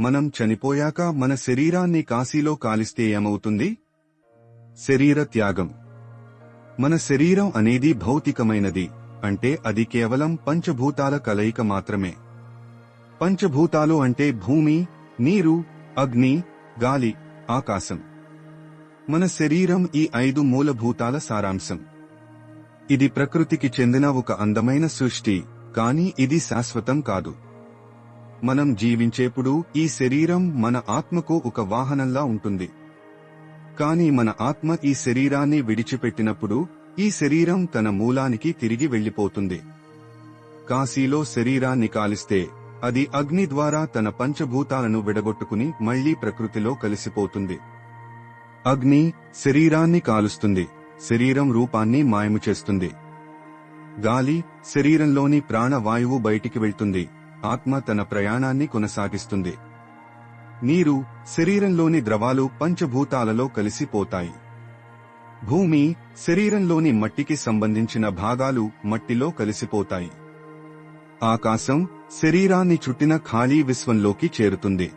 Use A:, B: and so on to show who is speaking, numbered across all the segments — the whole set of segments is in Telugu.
A: మనం చనిపోయాక మన శరీరాన్ని కాశీలో కాలిస్తే ఏమవుతుంది శరీర త్యాగం. మన శరీరం అనేది భౌతికమైనది అంటే అది కేవలం పంచభూతాల కలయిక మాత్రమే. పంచభూతాలు అంటే భూమి నీరు అగ్ని గాలి ఆకాశం. మన శరీరం ఈ ఐదు మూలభూతాల సారాంశం. ఇది ప్రకృతికి చెందిన ఒక అందమైన సృష్టి కానీ ఇది శాశ్వతం కాదు. మనం జీవించేప్పుడు ఈ శరీరం మన ఆత్మకు ఒక వాహనంలా ఉంటుంది. కాని మన ఆత్మ ఈ శరీరాన్ని విడిచిపెట్టినప్పుడు ఈ శరీరం తన మూలానికి తిరిగి వెళ్ళిపోతుంది కాశీలో శరీరాన్ని కాలిస్తే అది అగ్ని ద్వారా తన పంచభూతాలను విడగొట్టుకుని మళ్ళీ ప్రకృతిలో కలిసిపోతుంది. అగ్ని శరీరాన్ని కాలుస్తుంది. శరీరం రూపాన్ని మాయము చేస్తుంది. గాలి శరీరంలోని ప్రాణవాయువు బయటికి వెళ్తుంది. ఆత్మ తన ప్రయాణాన్ని కొనసాగిస్తుంది. నీరు శరీరంలోని ద్రవాలు పంచభూతాలలో కలిసిపోతాయి భూమి శరీరంలోని మట్టికి సంబంధించిన భాగాలు మట్టిలో కలిసిపోతాయి ఆకాశం శరీరాన్ని చుట్టిన ఖాళీ విశ్వంలోకి చేరుతుంది.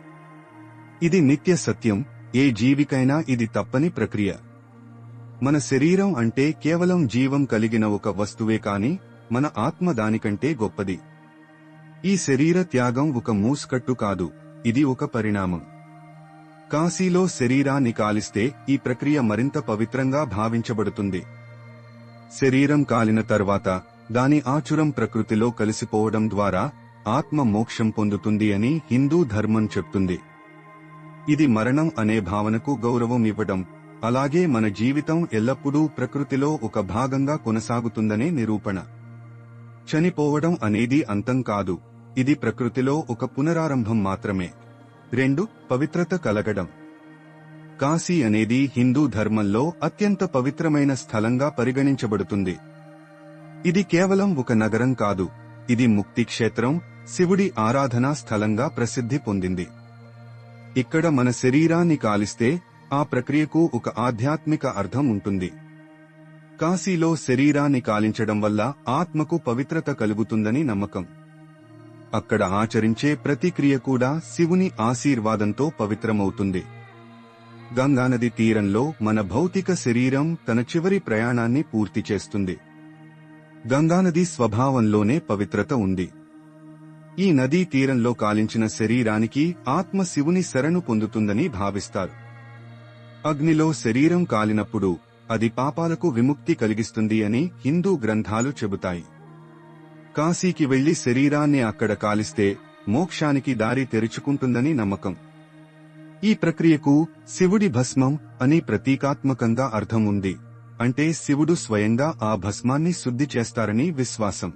A: ఇది నిత్య సత్యం ఏ జీవికైనా ఇది తప్పని ప్రక్రియ. మన శరీరం అంటే కేవలం జీవం కలిగిన ఒక వస్తువే కాని మన ఆత్మ దానికంటే గొప్పది. ఈ శరీర త్యాగం ఒక మూసుకట్టు కాదు ఇది ఒక పరిణామం. కాశీలో శరీరాన్ని కాలిస్తే ఈ ప్రక్రియ మరింత పవిత్రంగా భావించబడుతుంది. శరీరం కాలిన తర్వాత దాని ఆచురం ప్రకృతిలో కలిసిపోవడం ద్వారా ఆత్మ మోక్షం పొందుతుంది అని హిందూ ధర్మం చెప్తుంది. ఇది మరణం అనే భావనకు గౌరవం ఇవ్వడం అలాగే మన జీవితం ఎల్లప్పుడూ ప్రకృతిలో ఒక భాగంగా కొనసాగుతుందనే నిరూపణ. చనిపోవడం అనేది అంతం కాదు. ఇది ప్రకృతిలో ఒక పునరారంభం మాత్రమే. రెండు పవిత్రత కలగడం. కాశీ అనేది హిందూ ధర్మంలో అత్యంత పవిత్రమైన స్థలంగా పరిగణించబడుతుంది. ఇది కేవలం ఒక నగరం కాదు. ఇది ముక్తి క్షేత్రం శివుడి ఆరాధనా స్థలంగా ప్రసిద్ధి పొందింది. ఇక్కడ మన శరీరాన్ని కాలిస్తే ఆ ప్రక్రియకు ఒక ఆధ్యాత్మిక అర్థం ఉంటుంది. కాశీలో శరీరాన్ని కాలించడం వల్ల ఆత్మకు పవిత్రత కలుగుతుందని నమ్మకం. అక్కడ ఆచరించే ప్రతిక్రియ కూడా శివుని ఆశీర్వాదంతో పవిత్రమవుతుంది. గంగానది తీరంలో మన భౌతిక శరీరం తన చివరి ప్రయాణాన్ని పూర్తి చేస్తుంది. గంగానది స్వభావంలోనే పవిత్రత ఉంది. ఈ నదీ తీరంలో కాలించిన శరీరానికి ఆత్మ శివుని శరణు పొందుతుందని భావిస్తారు. అగ్నిలో శరీరం కాలినప్పుడు అది పాపాలకు విముక్తి కలిగిస్తుంది అని హిందూ గ్రంథాలు చెబుతాయి. కాశీకి వెళ్ళి శరీరాన్ని అక్కడ కాలిస్తే మోక్షానికి దారి తెరుచుకుంటుందని నమ్మకం. ఈ ప్రక్రియకు శివుడి భస్మం అని ప్రతీకాత్మకంగా అర్థం ఉంది. అంటే శివుడు స్వయంగా ఆ భస్మాన్ని శుద్ధి చేస్తారని విశ్వాసం.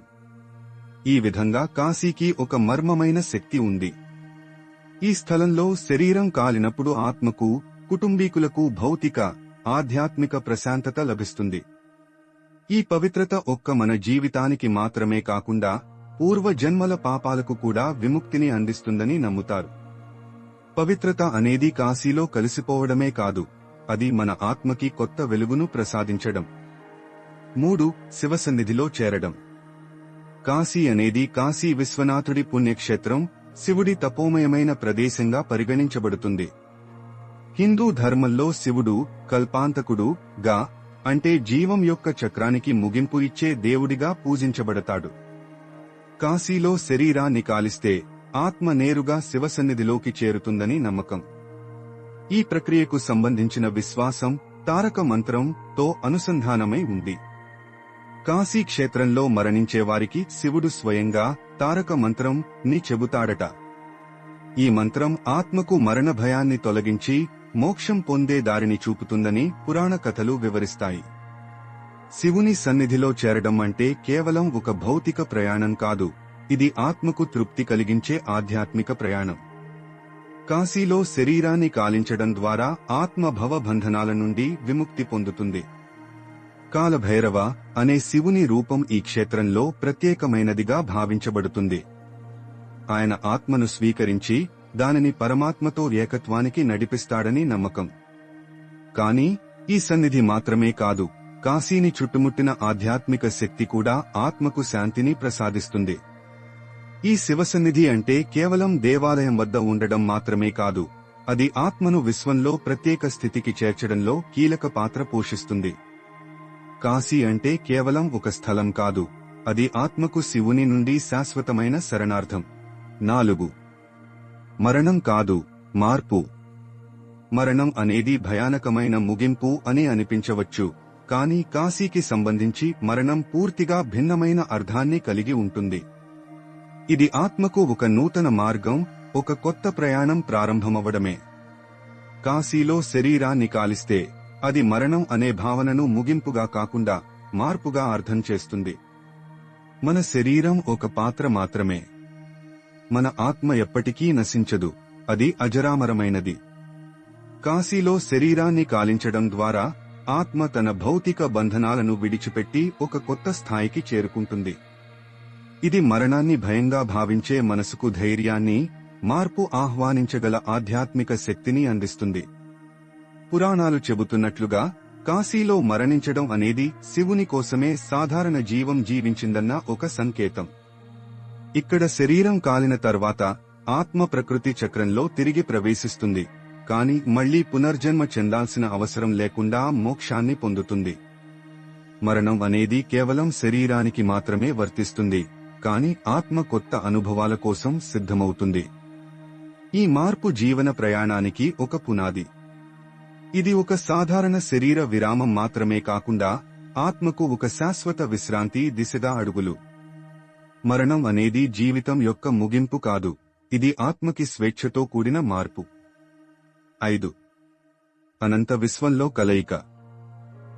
A: ఈ విధంగా కాశీకి ఒక మర్మమైన శక్తి ఉంది. ఈ స్థలంలో శరీరం కాలినప్పుడు ఆత్మకు కుటుంబీకులకు భౌతిక ఆధ్యాత్మిక ప్రశాంతత లభిస్తుంది. ఈ పవిత్రత ఒక్క మన జీవితానికి మాత్రమే కాకుండా పూర్వ జన్మల పాపాలకు కూడా విముక్తిని అందిస్తుందని నమ్ముతారు. పవిత్రత అనేది కాశీలో కలిసిపోవడమే కాదు అది మన ఆత్మకి కొత్త వెలుగును ప్రసాదించడం. మూడు శివసన్నిధిలో చేరడం. కాశీ అనేది కాశీ విశ్వనాథుడి పుణ్యక్షేత్రం శివుడి తపోమయమైన ప్రదేశంగా పరిగణించబడుతుంది. హిందూ ధర్మంలో శివుడు కల్పాంతకుడు గా అంటే జీవం యొక్క చక్రానికి ముగింపు ఇచ్చే దేవుడిగా పూజించబడతాడు. కాశీలో శరీరాన్ని కాలిస్తే ఆత్మ నేరుగా శివసన్నిధిలోకి చేరుతుందని నమ్మకం. ఈ ప్రక్రియకు సంబంధించిన విశ్వాసం తారక మంత్రం తో అనుసంధానమై ఉంది. కాశీ క్షేత్రంలో మరణించేవారికి శివుడు స్వయంగా తారక మంత్రం ని చెబుతాడట. ఈ మంత్రం ఆత్మకు మరణ భయాన్ని తొలగించి మోక్షం పొందే దారిని చూపుతుందని పురాణ కథలు వివరిస్తాయి. శివుని సన్నిధిలో చేరడం అంటే కేవలం ఒక భౌతిక ప్రయాణం కాదు ఇది ఆత్మకు తృప్తి కలిగించే ఆధ్యాత్మిక ప్రయాణం. కాశీలో శరీరాన్ని కాలించడం ద్వారా ఆత్మ భవబంధనాల నుండి విముక్తి పొందుతుంది. కాలభైరవ అనే శివుని రూపం ఈ క్షేత్రంలో ప్రత్యేకమైనదిగా భావించబడుతుంది. ఆయన ఆత్మను స్వీకరించి దానిని పరమాత్మతో ఏకత్వానికి నడిపిస్తాడని నమ్మకం. కానీ ఈ సన్నిధి మాత్రమే కాదు కాశీని చుట్టుముట్టిన ఆధ్యాత్మిక శక్తి కూడా ఆత్మకు శాంతిని ప్రసాదిస్తుంది. ఈ శివసన్నిధి అంటే కేవలం దేవాలయం వద్ద ఉండడం మాత్రమే కాదు అది ఆత్మను విశ్వంలో ప్రత్యేక స్థితికి చేర్చడంలో కీలక పాత్ర పోషిస్తుంది. కాశీ అంటే కేవలం ఒక స్థలం కాదు అది ఆత్మకు శివుని నుండి శాశ్వతమైన శరణార్థం. నాలుగు. మరణం కాదు మార్పు. మరణం అనేది భయానకమైన ముగింపు అని అనిపించవచ్చు కానీ కాశీకి సంబంధించి మరణం పూర్తిగా భిన్నమైన అర్థాన్ని కలిగి ఉంటుంది. ఇది ఆత్మకు ఒక నూతన మార్గం ఒక కొత్త ప్రయాణం ప్రారంభమవడమే కాశీలో శరీరాన్ని కాలిస్తే అది మరణం అనే భావనను ముగింపుగా కాకుండా మార్పుగా అర్థం చేస్తుంది. మన శరీరం ఒక పాత్ర మాత్రమే. మన ఆత్మ ఎప్పటికీ నశించదు. అది అజరామరమైనది. కాశీలో శరీరాన్ని కాలించడం ద్వారా ఆత్మ తన భౌతిక బంధనాలను విడిచిపెట్టి ఒక కొత్త స్థాయికి చేరుకుంటుంది. ఇది మరణాన్ని భయంగా భావించే మనసుకు ధైర్యాన్ని మార్పు ఆహ్వానించగల ఆధ్యాత్మిక శక్తిని అందిస్తుంది. పురాణాలు చెబుతున్నట్లుగా కాశీలో మరణించడం అనేది శివుని కోసమే సాధారణ జీవం జీవించిందన్న ఒక సంకేతం. ఇక్కడ శరీరం కాలిన తర్వాత ఆత్మ ప్రకృతి చక్రంలో తిరిగి ప్రవేశిస్తుంది. కాని మళ్ళీ పునర్జన్మ చెందాల్సిన అవసరం లేకుండా మోక్షాన్ని పొందుతుంది. మరణం అనేది కేవలం శరీరానికి మాత్రమే వర్తిస్తుంది. కాని ఆత్మ కొత్త అనుభవాల కోసం సిద్ధమవుతుంది. ఈ మార్పు జీవన ప్రయాణానికి ఒక పునాది. ఇది ఒక సాధారణ శరీర విరామం మాత్రమే కాకుండా ఆత్మకు ఒక శాశ్వత విశ్రాంతి దిశగా అడుగులు. మరణం అనేది జీవితం యొక్క ముగింపు కాదు ఇది ఆత్మకి స్వేచ్ఛతో కూడిన మార్పు. ఐదు. అనంత విశ్వంలో కలయిక.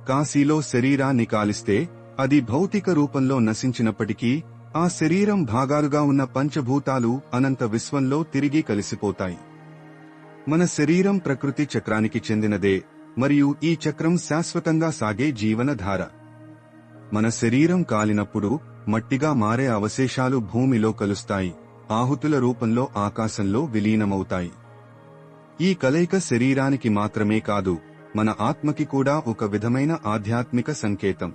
A: కాశీలో శరీరాన్ని కాలిస్తే అది భౌతిక రూపంలో నశించినప్పటికీ ఆ శరీరం భాగాలుగా ఉన్న పంచభూతాలు అనంత విశ్వంలో తిరిగి కలిసిపోతాయి. మన శరీరం ప్రకృతి చక్రానికి చెందినదే మరియు ఈ చక్రం శాశ్వతంగా సాగే జీవనధార. మన శరీరం కాలినప్పుడు మట్టిగా మారే అవశేషాలు భూమిలో కలుస్తాయి. ఆహుతుల రూపంలో ఆకాశంలో విలీనమవుతాయి. ఈ కలయిక శరీరానికి మాత్రమే కాదు మన ఆత్మకి కూడా ఒక విధమైన ఆధ్యాత్మిక సంకేతం.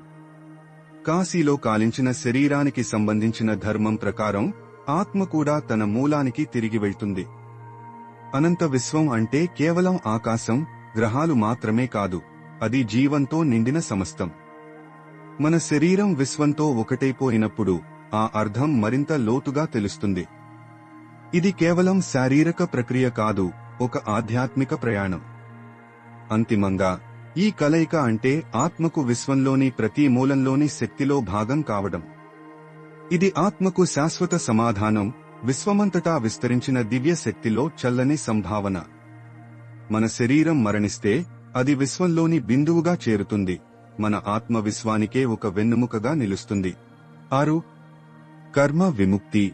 A: కాశీలో కాలించిన శరీరానికి సంబంధించిన ధర్మం ప్రకారం ఆత్మ కూడా తన మూలానికి తిరిగి వెళ్తుంది. అనంత విశ్వం అంటే కేవలం ఆకాశం గ్రహాలు మాత్రమే కాదు అది జీవంతో నిండిన సమస్తం. మన శరీరం విశ్వంతో ఒకటైపోయినప్పుడు ఆ అర్థం మరింత లోతుగా తెలుస్తుంది. ఇది కేవలం శారీరక ప్రక్రియ కాదు ఒక ఆధ్యాత్మిక ప్రయాణం. అంతిమంగా ఈ కలయిక అంటే ఆత్మకు విశ్వంలోని ప్రతి మూలంలోని శక్తిలో భాగం కావడం. ఇది ఆత్మకు శాశ్వత సమాధానం విశ్వమంతటా విస్తరించిన దివ్య శక్తిలో చల్లని సంభావన. మన శరీరం మరణిస్తే అది విశ్వంలోని బిందువుగా చేరుతుంది. మన ఆత్మవిశ్వానికే ఒక వెన్నుముకగా నిలుస్తుంది. ఆరు. కర్మ విముక్తి.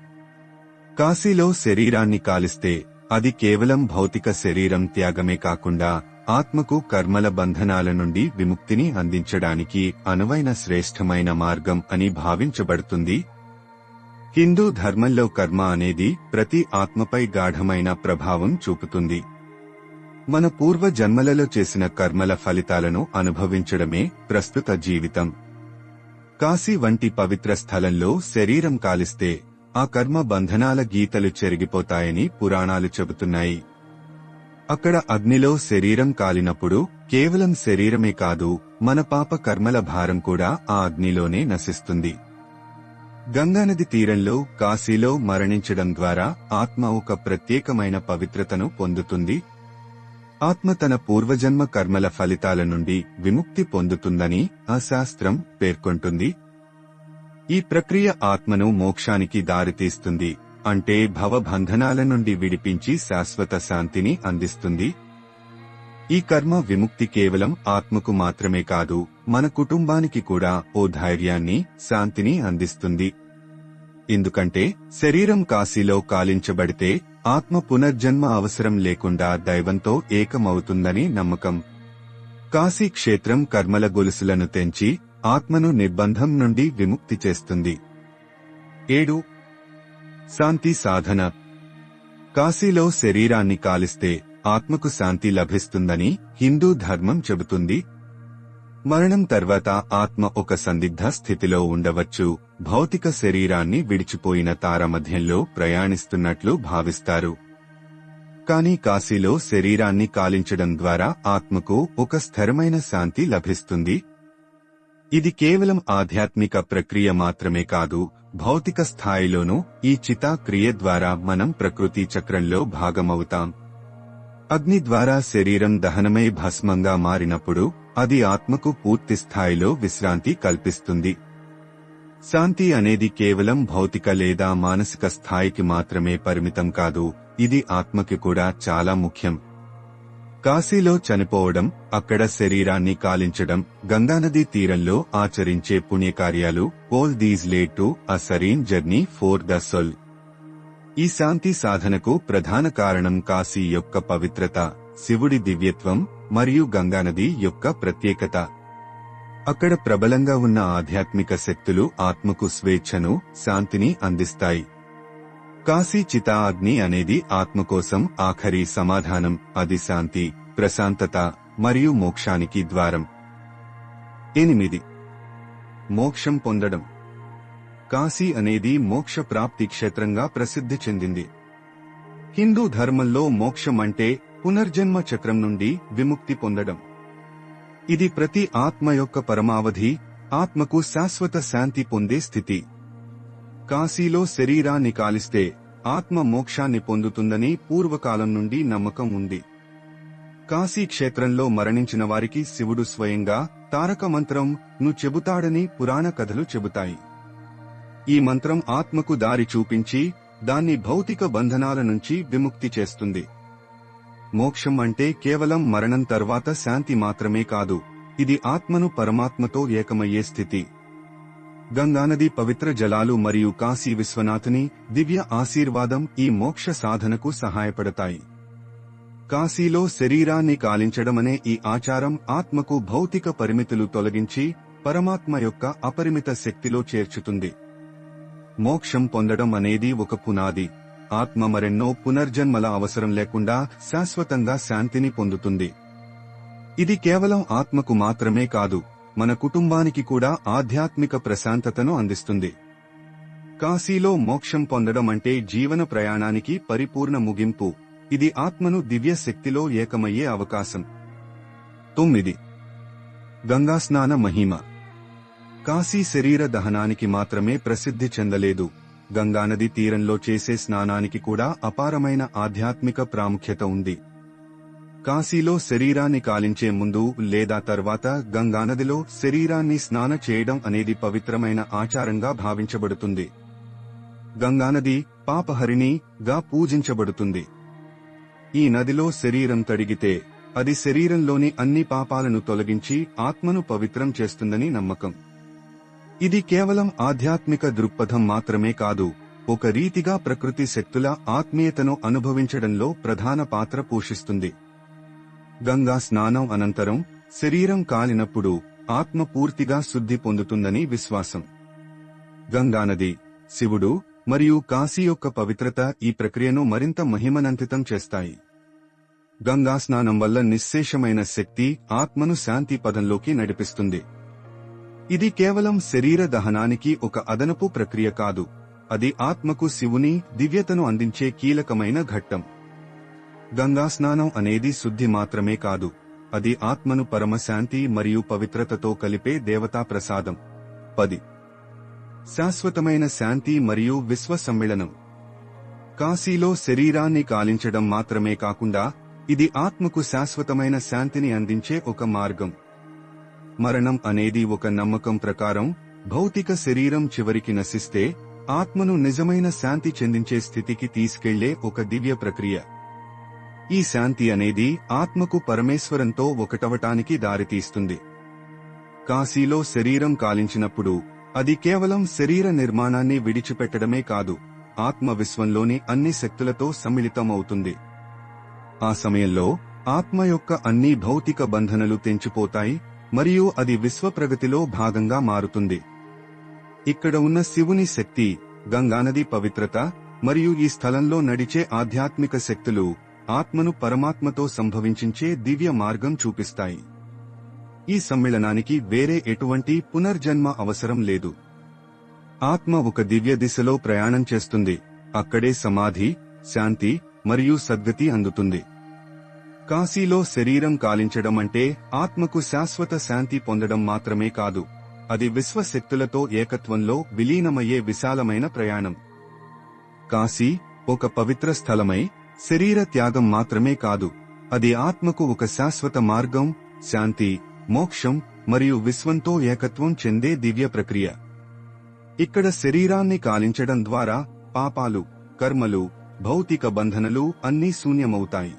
A: కాశీలో శరీరాన్ని కాలిస్తే అది కేవలం భౌతిక శరీరం త్యాగమే కాకుండా ఆత్మకు కర్మల బంధనాల నుండి విముక్తిని అందించడానికి అనువైన శ్రేష్టమైన మార్గం అని భావించబడుతుంది. హిందూ ధర్మంలో కర్మ అనేది ప్రతి ఆత్మపై గాఢమైన ప్రభావం చూపుతుంది. మన పూర్వ జన్మలలో చేసిన కర్మల ఫలితాలను అనుభవించడమే ప్రస్తుత జీవితం. కాశీ వంటి పవిత్ర స్థలంలో శరీరం కాలిస్తే ఆ కర్మ బంధనాల గీతలు చెరిగిపోతాయని పురాణాలు చెబుతున్నాయి. అక్కడ అగ్నిలో శరీరం కాలినప్పుడు కేవలం శరీరమే కాదు మన పాప కర్మల భారం కూడా ఆ అగ్నిలోనే నశిస్తుంది. గంగానది తీరంలో కాశీలో మరణించడం ద్వారా ఆత్మ ఒక ప్రత్యేకమైన పవిత్రతను పొందుతుంది ఆత్మ తన పూర్వజన్మ కర్మల ఫలితాల నుండి విముక్తి పొందుతుందని ఆ శాస్త్రం పేర్కొంటుంది. ఈ ప్రక్రియ ఆత్మను మోక్షానికి దారితీస్తుంది అంటే భవబంధనాల నుండి విడిపించి శాశ్వత శాంతిని అందిస్తుంది. ఈ కర్మ విముక్తి కేవలం ఆత్మకు మాత్రమే కాదు మన కుటుంబానికి కూడా ఓ ధైర్యాన్ని శాంతిని అందిస్తుంది. ఎందుకంటే శరీరం కాశీలో కాలించబడితే ఆత్మ పునర్జన్మ అవసరం లేకుండా దైవంతో ఏకమవుతుందని నమ్మకం. కాశీ క్షేత్రం కర్మల గొలుసులను తెంచి ఆత్మను నిర్బంధం నుండి విముక్తి చేస్తుంది. ఏడు. శాంతి సాధన. కాశీలో శరీరాన్ని కాలిస్తే ఆత్మకు శాంతి లభిస్తుందని హిందూ ధర్మం చెబుతుంది. మరణం తర్వాత ఆత్మ ఒక సందిగ్ధ స్థితిలో ఉండవచ్చు. భౌతిక శరీరాన్ని విడిచిపోయిన తారమధ్యంలో ప్రయాణిస్తున్నట్లు భావిస్తారు. కానీ కాశీలో శరీరాన్ని కాలించడం ద్వారా ఆత్మకు ఒక స్థిరమైన శాంతి లభిస్తుంది. ఇది కేవలం ఆధ్యాత్మిక ప్రక్రియ మాత్రమే కాదు భౌతిక స్థాయిలోనూ ఈ చితా క్రియ ద్వారా మనం ప్రకృతి చక్రంలో భాగమవుతాం. అగ్ని ద్వారా శరీరం దహనమై భస్మంగా మారినప్పుడు అది ఆత్మకు పూర్తి స్థాయిలో విశ్రాంతి కల్పిస్తుంది. శాంతి అనేది కేవలం భౌతిక లేదా మానసిక స్థాయికి మాత్రమే పరిమితం కాదు ఇది ఆత్మకి కూడా చాలా ముఖ్యం. కాశీలో చనిపోవడం అక్కడ శరీరాన్ని కాలించడం గంగానది తీరంలో ఆచరించే పుణ్యకార్యాలు all these lead to a serene journey for the soul ఈ శాంతి సాధనకు ప్రధాన కారణం కాశీ యొక్క పవిత్రత శివుడి దివ్యత్వం మరియు గంగానది యొక్క ప్రత్యేకత. అక్కడ ప్రబలంగా ఉన్న ఆధ్యాత్మిక శక్తులు ఆత్మకు స్వేచ్ఛను శాంతిని అందిస్తాయి. కాశీ చితాగ్ని అనేది ఆత్మ కోసం ఆఖరి సమాధానం అది శాంతి ప్రశాంతత మరియు మోక్షానికి ద్వారం. ఎనిమిది. మోక్షం పొందడం. కాశీ అనేది మోక్ష ప్రాప్తి క్షేత్రంగా ప్రసిద్ధి చెందింది. హిందూ ధర్మంలో మోక్షం అంటే పునర్జన్మ చక్రం నుండి విముక్తి పొందడం. ఇది ప్రతి ఆత్మ యొక్క పరమావధి ఆత్మకు శాశ్వత శాంతి పొందే స్థితి. కాశీలో శరీరాన్ని కాలిస్తే ఆత్మ మోక్షాన్ని పొందుతుందని పూర్వకాలం నుండి నమ్మకం ఉంది. కాశీ క్షేత్రంలో మరణించిన వారికి శివుడు స్వయంగా తారక మంత్రం ను చెబుతాడని పురాణ కథలు చెబుతాయి. ఈ మంత్రం ఆత్మకు దారి చూపించి దాన్ని భౌతిక బంధనాల నుంచి విముక్తి చేస్తుంది. మోక్షం అంటే కేవలం మరణం తర్వాత శాంతి మాత్రమే కాదు ఇది ఆత్మను పరమాత్మతో ఏకమయ్యే స్థితి. గంగానది పవిత్ర జలాలు మరియు కాశీ విశ్వనాథుని దివ్య ఆశీర్వాదం ఈ మోక్ష సాధనకు సహాయపడతాయి. కాశీలో శరీరాన్ని కాలించడమనే ఈ ఆచారం ఆత్మకు భౌతిక పరిమితులు తొలగించి పరమాత్మ యొక్క అపరిమిత శక్తిలో చేర్చుతుంది. మోక్షం పొందడం అనేది ఒక పునాది. ఆత్మ మరెన్నో పునర్జన్మల అవసరం లేకుండా శాశ్వతంగా శాంతిని పొందుతుంది. ఇది కేవలం ఆత్మకు మాత్రమే కాదు మన కుటుంబానికి కూడా ఆధ్యాత్మిక ప్రశాంతతను అందిస్తుంది. కాశీలో మోక్షం పొందడం అంటే జీవన ప్రయాణానికి పరిపూర్ణ ముగింపు. ఇది ఆత్మను దివ్య శక్తిలో ఏకమయ్యే అవకాశం. తొమ్మిది. గంగాస్నాన మహిమ. కాశీ శరీర దహనానికి మాత్రమే ప్రసిద్ధి చెందలేదు. గంగానది తీరంలో చేసే స్నానానికి కూడా అపారమైన ఆధ్యాత్మిక ప్రాముఖ్యత ఉంది. కాశీలో శరీరాన్ని కాలించే ముందు లేదా తర్వాత గంగానదిలో శరీరాన్ని స్నాన చేయడం అనేది పవిత్రమైన ఆచారంగా భావించబడుతుంది. గంగానది పాపహరిణిగా పూజించబడుతుంది. ఈ నదిలో శరీరం తడిగితే అది శరీరంలోని అన్ని పాపాలను తొలగించి ఆత్మను పవిత్రం చేస్తుందని నమ్మకం. ఇది కేవలం ఆధ్యాత్మిక దృక్పథం మాత్రమే కాదు ఒక రీతిగా ప్రకృతి శక్తుల ఆత్మీయతను అనుభవించడంలో ప్రధాన పాత్ర పోషిస్తుంది. గంగా స్నానం అనంతరం శరీరం కాలినప్పుడు ఆత్మ పూర్తిగా శుద్ధి పొందుతుందని విశ్వాసం. గంగానది శివుడు మరియు కాశీ యొక్క పవిత్రత ఈ ప్రక్రియను మరింత మహిమనంతితం చేస్తాయి. గంగా స్నానం వల్ల నిశ్శేషమైన శక్తి ఆత్మను శాంతి పదంలోకి నడిపిస్తుంది. ఇది కేవలం శరీర దహనానికి ఒక అదనపు ప్రక్రియ కాదు. అది ఆత్మకు శివుని దివ్యతను అందించే కీలకమైన ఘట్టం. గంగాస్నానం అనేది శుద్ధి మాత్రమే కాదు. అది ఆత్మను పరమశాంతి మరియు పవిత్రతతో కలిపే దేవతా ప్రసాదం. పది. శాశ్వతమైన శాంతి మరియు విశ్వ సమ్మేళనం. కాశీలో శరీరాన్ని కాలించడం మాత్రమే కాకుండా ఇది ఆత్మకు శాశ్వతమైన శాంతిని అందించే ఒక మార్గం. మరణం అనేది ఒక నమ్మకం ప్రకారం భౌతిక శరీరం చివరికి నశిస్తే ఆత్మను నిజమైన శాంతి చెందించే స్థితికి తీసుకెళ్ళే ఒక దివ్య ప్రక్రియ. ఈ శాంతి అనేది ఆత్మకు పరమేశ్వరంతో ఒకటవటానికి దారితీస్తుంది. కాశీలో శరీరం కాలించినప్పుడు అది కేవలం శరీర నిర్మాణాన్ని విడిచిపెట్టడమే కాదు ఆత్మ విశ్వంలోని అన్ని శక్తులతో సమ్మిళితమవుతుంది. ఆ సమయంలో ఆత్మ యొక్క అన్ని భౌతిక బంధనలు తెంచిపోతాయి మరియు అది విశ్వ ప్రగతిలో భాగంగా మారుతుంది. ఇక్కడ ఉన్న శివుని శక్తి గంగానది పవిత్రత మరియు ఈ స్థలంలో నడిచే ఆధ్యాత్మిక శక్తులు ఆత్మను పరమాత్మతో సంభవించే దివ్య మార్గం చూపిస్తాయి. ఈ సమ్మేళనానికి వేరే ఎటువంటి పునర్జన్మ అవసరం లేదు. ఆత్మ ఒక దివ్య దిశలో ప్రయాణం చేస్తుంది. అక్కడే సమాధి శాంతి మరియు సద్గతి అందుతుంది. కాశీలో శరీరం కాలించడం అంటే ఆత్మకు శాశ్వత శాంతి పొందడం మాత్రమే కాదు అది విశ్వశక్తులతో ఏకత్వంలో విలీనమయ్యే విశాలమైన ప్రయాణం. కాశీ ఒక పవిత్ర స్థలమై శరీర త్యాగం మాత్రమే కాదు అది ఆత్మకు ఒక శాశ్వత మార్గం శాంతి మోక్షం మరియు విశ్వంతో ఏకత్వం చెందే దివ్య ప్రక్రియ. ఇక్కడ శరీరాన్ని కాలించడం ద్వారా పాపాలు కర్మలు భౌతిక బంధనలు అన్నీ శూన్యమవుతాయి.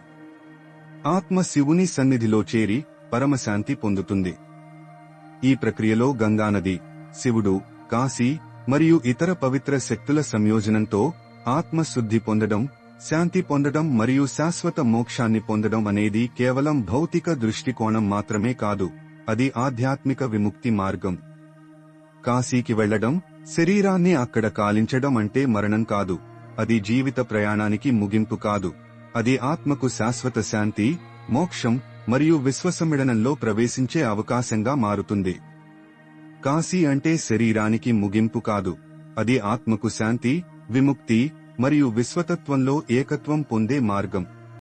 A: ఆత్మ శివుని సన్నిధిలో చేరి పరమశాంతి పొందుతుంది. ఈ ప్రక్రియలో గంగానది శివుడు కాశీ మరియు ఇతర పవిత్ర శక్తుల సంయోజనంతో ఆత్మ శుద్ధి పొందడం శాంతి పొందడం మరియు శాశ్వత మోక్షాన్ని పొందడం అనేది కేవలం భౌతిక దృష్టికోణం మాత్రమే కాదు అది ఆధ్యాత్మిక విముక్తి మార్గం. కాశీకి వెళ్ళడం శరీరాన్ని అక్కడ కాలించడం అంటే మరణం కాదు అది జీవిత ప్రయాణానికి ముగింపు కాదు. అది ఆత్మకు శాశ్వత శాంతి మోక్షం మరియు విశ్వసమ్మిళనంలో ప్రవేశించే అవకాశంగా మారుతుంది. కాశీ అంటే శరీరానికి ముగింపు కాదు. అది ఆత్మకు శాంతి విముక్తి మరియు విశ్వతత్వంలో ఏకత్వం పొందే మార్గం.